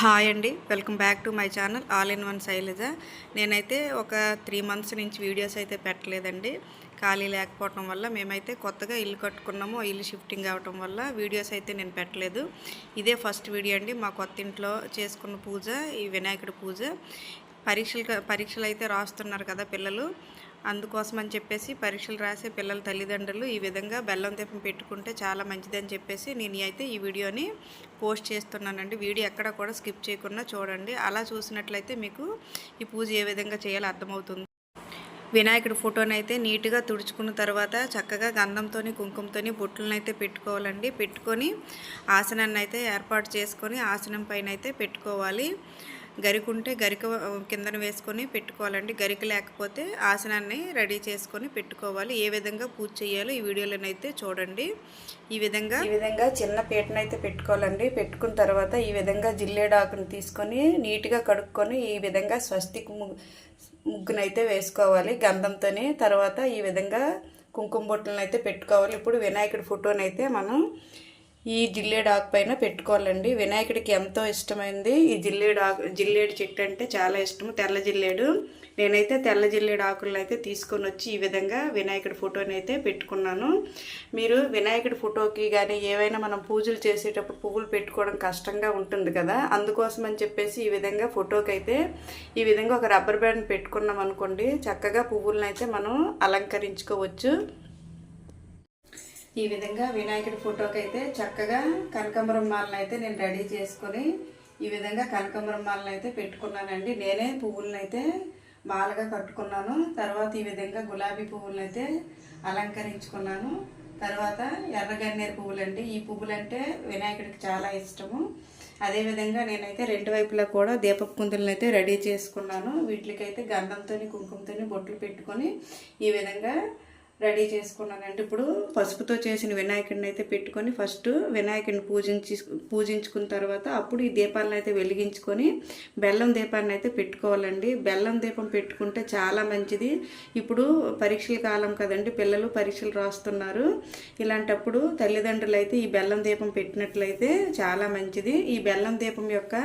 Hi అండి. Welcome back to my channel all in one Shailaja. నేనైతే ఒక three months నుంచి వీడియోస్ అయితే పెట్టలేదండి. ఖాళీ లేకపోవటం వల్ల మేమైతే కొత్తగా ఇల్లు కట్టుకున్నాము. ఇల్లు షిఫ్టింగ్ అవ్వటం వల్ల వీడియోస్ అయితే నేను పెట్టలేదు. ఇదే ఫస్ట్ వీడియో అండి. మా కొత్త ఇంట్లో చేసుకున్న పూజ ఈ వినాయకుడి పూజ. పరీక్షలు పరీక్షలు అయితే రాస్తున్నారు కదా పిల్లలు. అందుకోసం అని చెప్పేసి పరీక్షలు రాసే పిల్లల తల్లిదండ్రులు ఈ విధంగా బెల్లం దీపం పెట్టుకుంటే చాలా మంచిదని చెప్పేసి నేను అయితే ఈ వీడియోని పోస్ట్ చేస్తున్నానండి. వీడియో ఎక్కడ కూడా స్కిప్ చేయకుండా చూడండి. అలా చూసినట్లయితే మీకు ఈ పూజ ఏ విధంగా చేయాలో అర్థమవుతుంది. వినాయకుడి ఫోటోని అయితే నీట్గా తుడుచుకున్న తర్వాత చక్కగా గంధంతోని కుంకుమతోని బొట్లను అయితే పెట్టుకోవాలండి. పెట్టుకొని ఆసనాన్ని అయితే ఏర్పాటు చేసుకొని ఆసనం పైన అయితే పెట్టుకోవాలి. గరిక ఉంటే గరిక కిందన వేసుకొని పెట్టుకోవాలండి. గరిక లేకపోతే ఆసనాన్ని రెడీ చేసుకొని పెట్టుకోవాలి. ఏ విధంగా పూజ చేయాలో ఈ వీడియోలోనైతే చూడండి. ఈ విధంగా ఈ విధంగా చిన్న పీటనైతే పెట్టుకోవాలండి. పెట్టుకున్న తర్వాత ఈ విధంగా జిల్లేడాకుని తీసుకొని నీట్గా కడుక్కొని ఈ విధంగా స్వస్తిక్ ముగ్గునైతే వేసుకోవాలి. గంధంతోని తర్వాత ఈ విధంగా కుంకుమ బొట్టలను అయితే పెట్టుకోవాలి. ఇప్పుడు వినాయకుడి ఫోటోనైతే మనం ఈ జిల్లేడు ఆకు పైన పెట్టుకోవాలండి. వినాయకుడికి ఎంతో ఇష్టమైంది. ఈ జిల్లేడు ఆకు జిల్లేడు చెట్టు అంటే చాలా ఇష్టము తెల్ల జిల్లేడు. నేనైతే తెల్ల జిల్లేడు ఆకులను అయితే తీసుకొని వచ్చి ఈ విధంగా వినాయకుడి ఫోటోని అయితే పెట్టుకున్నాను. మీరు వినాయకుడి ఫోటోకి కానీ ఏవైనా మనం పూజలు చేసేటప్పుడు పువ్వులు పెట్టుకోవడం కష్టంగా ఉంటుంది కదా. అందుకోసం అని చెప్పేసి ఈ విధంగా ఫోటోకి అయితే ఈ విధంగా ఒక రబ్బర్ బ్యాండ్ పెట్టుకున్నాం అనుకోండి చక్కగా పువ్వులను అయితే మనం అలంకరించుకోవచ్చు. ఈ విధంగా వినాయకుడి ఫోటోకి అయితే చక్కగా కనకాంబరం మాలను అయితే నేను రెడీ చేసుకొని ఈ విధంగా కనకాంబరం మాలను అయితే పెట్టుకున్నానండి. నేనే పువ్వులను అయితే మాలగా కట్టుకున్నాను. తర్వాత ఈ విధంగా గులాబీ పువ్వులను అయితే అలంకరించుకున్నాను. తర్వాత ఎర్రగన్నేరు పువ్వులు అండి ఈ పువ్వులు అంటే వినాయకుడికి చాలా ఇష్టము. అదేవిధంగా నేనైతే రెండు వైపులా కూడా దీపపు కుందులను అయితే రెడీ చేసుకున్నాను. వీటికైతే గంధంతో కుంకుమతో బొట్లు పెట్టుకొని ఈ విధంగా రెడీ చేసుకున్నానండి ఇప్పుడు పసుపుతో చేసిన వినాయకుడిని అయితే పెట్టుకొని ఫస్ట్ వినాయకుడిని పూజించి పూజించుకున్న తర్వాత అప్పుడు ఈ దీపాలను అయితే వెలిగించుకొని బెల్లం దీపాన్ని అయితే పెట్టుకోవాలండి. బెల్లం దీపం పెట్టుకుంటే చాలా మంచిది. ఇప్పుడు పరీక్షల కాలం కదండి పిల్లలు పరీక్షలు రాస్తున్నారు. ఇలాంటప్పుడు తల్లిదండ్రులు అయితే ఈ బెల్లం దీపం పెట్టినట్లయితే చాలా మంచిది. ఈ బెల్లం దీపం యొక్క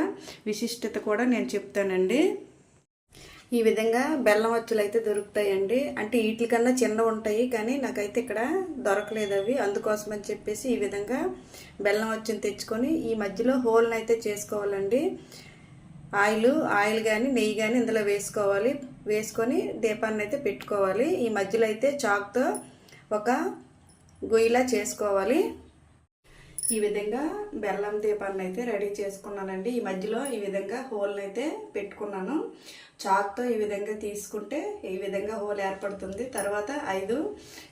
విశిష్టత కూడా నేను చెప్తానండి. ఈ విధంగా బెల్లం అచ్చులు అయితే దొరుకుతాయండి. అంటే వీటి కన్నా చిన్న ఉంటాయి కానీ నాకైతే ఇక్కడ దొరకలేదు అవి. అందుకోసం అని చెప్పేసి ఈ విధంగా బెల్లం వచ్చుని తెచ్చుకొని ఈ మధ్యలో హోల్ని అయితే చేసుకోవాలండి. ఆయిల్ ఆయిల్ కానీ నెయ్యి కానీ ఇందులో వేసుకోవాలి. వేసుకొని దీపాన్ని అయితే పెట్టుకోవాలి. ఈ మధ్యలో అయితే చాక్తో ఒక గొయ్యిలా చేసుకోవాలి. ఈ విధంగా బెల్లం దీపాన్ని అయితే రెడీ చేసుకున్నానండి. ఈ మధ్యలో ఈ విధంగా హోల్ని అయితే పెట్టుకున్నాను. చాక్తో ఈ విధంగా తీసుకుంటే ఈ విధంగా హోల్ ఏర్పడుతుంది. తర్వాత ఐదు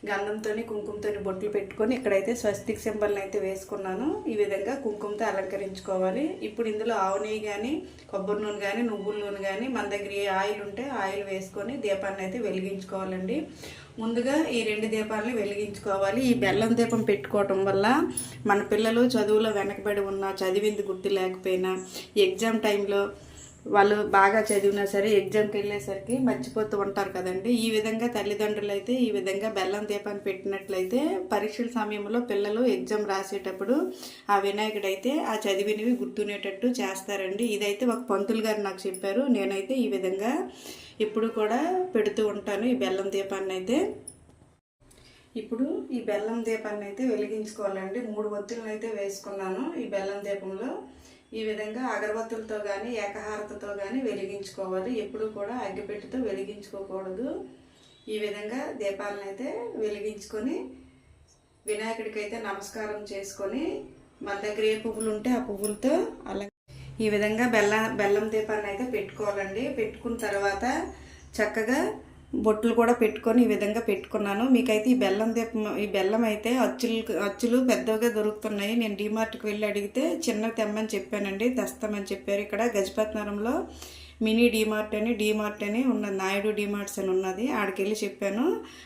గంధంతో కుంకుమతో బొట్లు పెట్టుకొని ఇక్కడైతే స్వస్తిక్ సింబల్ని అయితే వేసుకున్నాను. ఈ విధంగా కుంకుమతో అలంకరించుకోవాలి. ఇప్పుడు ఇందులో ఆవు నెయ్యి కానీ కొబ్బరి నూనె కానీ నువ్వుల నూనె కానీ మన దగ్గర ఏ ఆయిల్ ఉంటే ఆయిల్ వేసుకొని దీపాన్ని అయితే వెలిగించుకోవాలండి. ముందుగా ఈ రెండు దీపాలని వెలిగించుకోవాలి. ఈ బెల్లం దీపం పెట్టుకోవటం వల్ల మన పిల్లలు చదువులో వెనకబడి ఉన్నా చదివింది గుర్తు లేకపోయినా ఎగ్జామ్ టైంలో వాళ్ళు బాగా చదివినా సరే ఎగ్జామ్కి వెళ్ళేసరికి మర్చిపోతూ ఉంటారు కదండి. ఈ విధంగా తల్లిదండ్రులు అయితే ఈ విధంగా బెల్లం దీపాన్ని పెట్టినట్లయితే పరీక్షల సమయంలో పిల్లలు ఎగ్జామ్ రాసేటప్పుడు ఆ వినాయకుడు అయితే ఆ చదివినవి గుర్తునేటట్టు చేస్తారండి. ఇదైతే ఒక పంతులు గారు నాకు చెప్పారు. నేనైతే ఈ విధంగా ఇప్పుడు కూడా పెడుతూ ఉంటాను ఈ బెల్లం దీపాన్ని అయితే ఇప్పుడు ఈ బెల్లం దీపాన్ని అయితే వెలిగించుకోవాలండి. మూడు ఒత్తులను అయితే వేసుకున్నాను ఈ బెల్లం దీపంలో. ఈ విధంగా అగరబత్తులతో కానీ ఏకహారతతో కానీ వెలిగించుకోవాలి. ఎప్పుడు కూడా అగ్గిపెట్టితో వెలిగించుకోకూడదు. ఈ విధంగా దీపాలను అయితే వెలిగించుకొని వినాయకుడికి అయితే నమస్కారం చేసుకొని మన దగ్గర ఏ పువ్వులు ఉంటే ఆ పువ్వులతో అలా ఈ విధంగా బెల్లం బెల్లం దీపాన్ని అయితే పెట్టుకోవాలండి. పెట్టుకున్న తర్వాత చక్కగా బొట్లు కూడా పెట్టుకొని ఈ విధంగా పెట్టుకున్నాను. మీకైతే ఈ బెల్లం దీపం ఈ బెల్లం అయితే అచ్చులు అచ్చులు పెద్దగా దొరుకుతున్నాయి. నేను డీమార్ట్కి వెళ్ళి అడిగితే చిన్న తెమ్మని చెప్పానండి. తెస్తామని చెప్పారు ఇక్కడ. గజపతినగరంలో మినీ డీమార్ట్ అని డీమార్ట్ అని ఉన్న నాయుడు డీమార్ట్స్ అని ఉన్నది. ఆడికి వెళ్ళి చెప్పాను.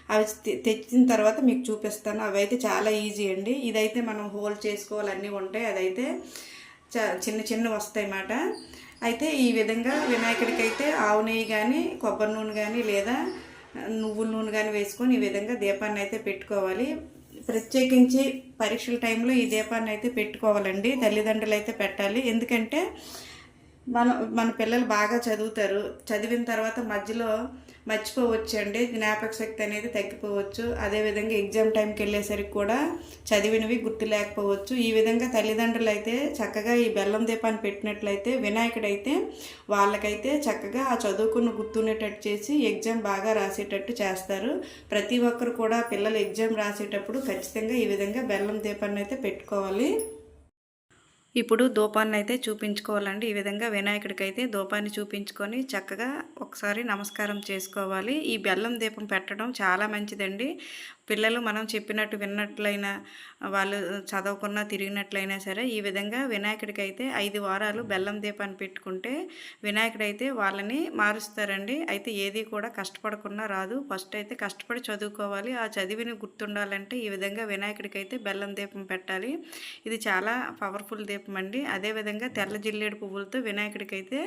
అవి తెచ్చిన తర్వాత మీకు చూపిస్తాను. అవి అయితే చాలా ఈజీ అండి. ఇదైతే మనం హోల్డ్ చేసుకోవాలి. అన్నీ ఉంటాయి. అదైతే చిన్న చిన్న వస్తాయి అన్నమాట అయితే ఈ విధంగా వినాయకుడికి అయితే ఆవు నెయ్యి కానీ కొబ్బరి నూనె కానీ లేదా నువ్వుల నూనె కానీ వేసుకొని ఈ విధంగా దీపాన్ని అయితే పెట్టుకోవాలి. ప్రత్యేకించి పరీక్షల టైంలో ఈ దీపాన్ని అయితే పెట్టుకోవాలండి. తల్లిదండ్రులు అయితే పెట్టాలి. ఎందుకంటే మన మన పిల్లలు బాగా చదువుతారు. చదివిన తర్వాత మధ్యలో మర్చిపోవచ్చు అండి జ్ఞాపక శక్తి అనేది తగ్గిపోవచ్చు. అదేవిధంగా ఎగ్జామ్ టైంకి వెళ్ళేసరికి కూడా చదివినవి గుర్తు లేకపోవచ్చు ఈ విధంగా తల్లిదండ్రులు అయితే చక్కగా ఈ బెల్లం దీపాన్ని పెట్టినట్లయితే వినాయకుడైతే వాళ్ళకైతే చక్కగా ఆ చదువుకున్న గుర్తుండేటట్టు చేసి ఎగ్జామ్ బాగా రాసేటట్టు చేస్తారు. ప్రతి ఒక్కరు కూడా పిల్లలు ఎగ్జామ్ రాసేటప్పుడు ఖచ్చితంగా ఈ విధంగా బెల్లం దీపాన్ని అయితే పెట్టుకోవాలి. ఇప్పుడు దూపాన్ని అయితే చూపించుకోవాలండి. ఈ విధంగా వినాయకుడికి అయితే ధూపాన్ని చూపించుకొని చక్కగా ఒకసారి నమస్కారం చేసుకోవాలి. ఈ బెల్లం దీపం పెట్టడం చాలా మంచిదండి. పిల్లలు మనం చెప్పినట్టు విన్నట్లయినా వాళ్ళు చదువుకున్న తిరిగినట్లయినా సరే ఈ విధంగా వినాయకుడికి అయితే ఐదు వారాలు బెల్లం దీపాన్ని పెట్టుకుంటే వినాయకుడైతే వాళ్ళని మారుస్తారండి. అయితే ఏది కూడా కష్టపడకుండా రాదు. ఫస్ట్ అయితే కష్టపడి చదువుకోవాలి. ఆ చదివిని గుర్తుండాలంటే ఈ విధంగా వినాయకుడికి అయితే బెల్లం దీపం పెట్టాలి. ఇది చాలా పవర్ఫుల్ దీపం అండి. అదేవిధంగా తెల్ల జిల్లేడు పువ్వులతో వినాయకుడికి అయితే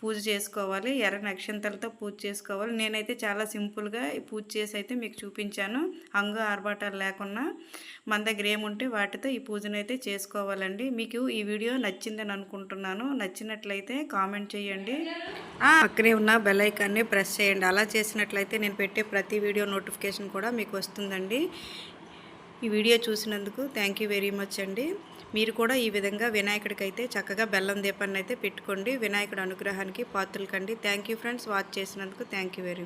పూజ చేసుకోవాలి. ఎర్ర నక్షత్రం నక్షంతలతో పూజ చేసుకోవాలి. నేనైతే చాలా సింపుల్గా పూజ చేసి అయితే మీకు చూపించాను. అంగు ఆర్భాటాలు లేకుండా మన దగ్గర ఏముంటే వాటితో ఈ పూజను అయితే చేసుకోవాలండి. మీకు ఈ వీడియో నచ్చిందని అనుకుంటున్నాను. నచ్చినట్లయితే కామెంట్ చేయండి. పక్కనే ఉన్న బెల్ ఐకాన్ని ప్రెస్ చేయండి. అలా చేసినట్లయితే నేను పెట్టే ప్రతి వీడియో నోటిఫికేషన్ కూడా మీకు వస్తుందండి. ఈ వీడియో చూసినందుకు థ్యాంక్ యూ వెరీ మచ్ అండి. మీరు కూడా ఈ విధంగా వినాయకుడికి అయితే చక్కగా బెల్లం దీపాన్ని అయితే పెట్టుకోండి. వినాయకుడు అనుగ్రహానికి పాత్రలు కండి. థ్యాంక్ యూ ఫ్రెండ్స్ వాచ్ చేసినందుకు థ్యాంక్ యూ వెరీ